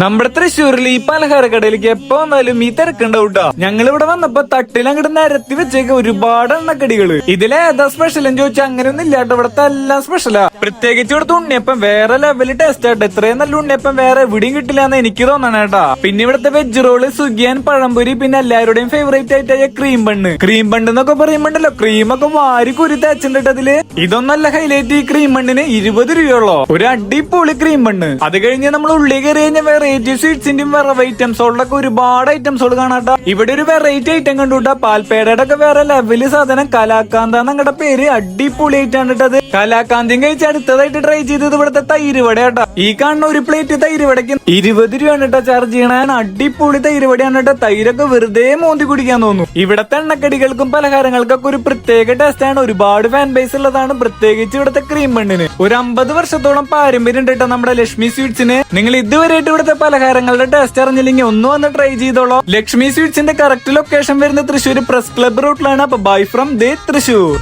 നമ്മുടെ തൃശ്ശൂരിൽ ഈ പലഹാര കടയിലേക്ക് എപ്പോ വന്നാലും ഈ തിരക്കുണ്ടാവൂട്ടോ. ഞങ്ങൾ ഇവിടെ വന്നപ്പോ തട്ടിൽ അങ്ങോട്ട് നിരത്തി വെച്ചേക്ക ഒരുപാട് എണ്ണക്കടികൾ. ഇതിലേതാ സ്പെഷ്യൽ എന്ന് ചോദിച്ചാൽ അങ്ങനെയൊന്നും ഇല്ലാട്ടോ ഇവിടത്തെ എല്ലാം സ്പെഷ്യലാ പ്രത്യേകിച്ച് ഇവിടുത്തെ ഉണ്ണിയപ്പം വേറെ ലെവലിൽ ടേസ്റ്റ് ആട്ടോ. ഇത്രയും നല്ല ഉണ്ണിയപ്പം വേറെ എവിടെയും കിട്ടില്ല എന്ന് എനിക്ക് തോന്നണേട്ടാ. പിന്നെ ഇവിടുത്തെ വെജ് റോൾ സുഗിയൻ പഴംപൊരി പിന്നെ എല്ലാവരുടെയും ഫേവറേറ്റ് ആയിട്ടായ ക്രീം ബണ്ണ് ക്രീം ബണ്ണ് എന്നൊക്കെ പറയുമ്പോണ്ടല്ലോ ക്രീം ഒക്കെ വാരി കുരി തേച്ചിട്ടുണ്ട് അതിൽ. ഇതൊന്നല്ല ഹൈലൈറ്റ് ഈ ക്രീം ബണ്ണിന് ഇരുപത് രൂപയുള്ളോ. ഒരു അടിപൊളി ക്രീം ബണ്ണ് അത് കഴിഞ്ഞ് നമ്മൾ ഉള്ളി കയറി കഴിഞ്ഞ വെറൈറ്റി സ്വീറ്റ്സിന്റെയും വെറൈറ്റി ഐറ്റംസുകളിലൊക്കെ ഒരുപാട് ഐറ്റംസുകൾ കാണാട്ടോ. ഇവിടെ ഒരു വെറൈറ്റി ഐറ്റം കണ്ടുട്ടാ. പാൽപേടയുടെ ഒക്കെ വേറെ ലെവൽ സാധനം കലാകാന്ത എന്നങ്ങടെ പേര് അടിപൊളി ആയിട്ടാണ് കേട്ടത് കലാകാന്തിയും കഴിച്ച് അടുത്തതായിട്ട് ട്രൈ ചെയ്തത് ഇവിടുത്തെ തൈര് വടയാട്ടാ. ഈ കാണുന്ന ഒരു പ്ലേറ്റ് തൈര് വടയ്ക്ക് ഇരുപത് രൂപയാണ് കേട്ടോ ചാർജ് ചെയ്യണ. അടിപൊളി തൈര് വടയാണ് കേട്ടോ തൈരൊക്കെ വെറുതെ മോന്തി കുടിക്കാൻ തോന്നുന്നു. ഇവിടത്തെ എണ്ണക്കടികൾക്കും പലഹാരങ്ങൾക്കൊക്കെ ഒരു പ്രത്യേക ടേസ്റ്റ് ആണ്. ഒരുപാട് ഫാൻ ബേസ് ഉള്ളതാണ്. പ്രത്യേകിച്ച് ഇവിടുത്തെ ക്രീം ബണ്ണിന് ഒരു അമ്പത് വർഷത്തോളം പാരമ്പര്യം കേട്ടോ നമ്മുടെ ലക്ഷ്മി സ്വീറ്റ്സിന്. നിങ്ങൾ ഇതുവരെയായിട്ട് ഇവിടുത്തെ പലഹാരങ്ങളുടെ ടേസ്റ്റ് അറിഞ്ഞില്ലെങ്കിൽ ഒന്ന് വന്ന് ട്രൈ ചെയ്തോളോ. ലക്ഷ്മി സ്വീറ്റ്സിന്റെ കറക്റ്റ് ലൊക്കേഷൻ വരുന്ന തൃശ്ശൂർ പ്രസ് ക്ലബ് റൂട്ടിലാണ് അപ്പൊ ബൈ ഫ്രം ദേ തൃശ്ശൂർ.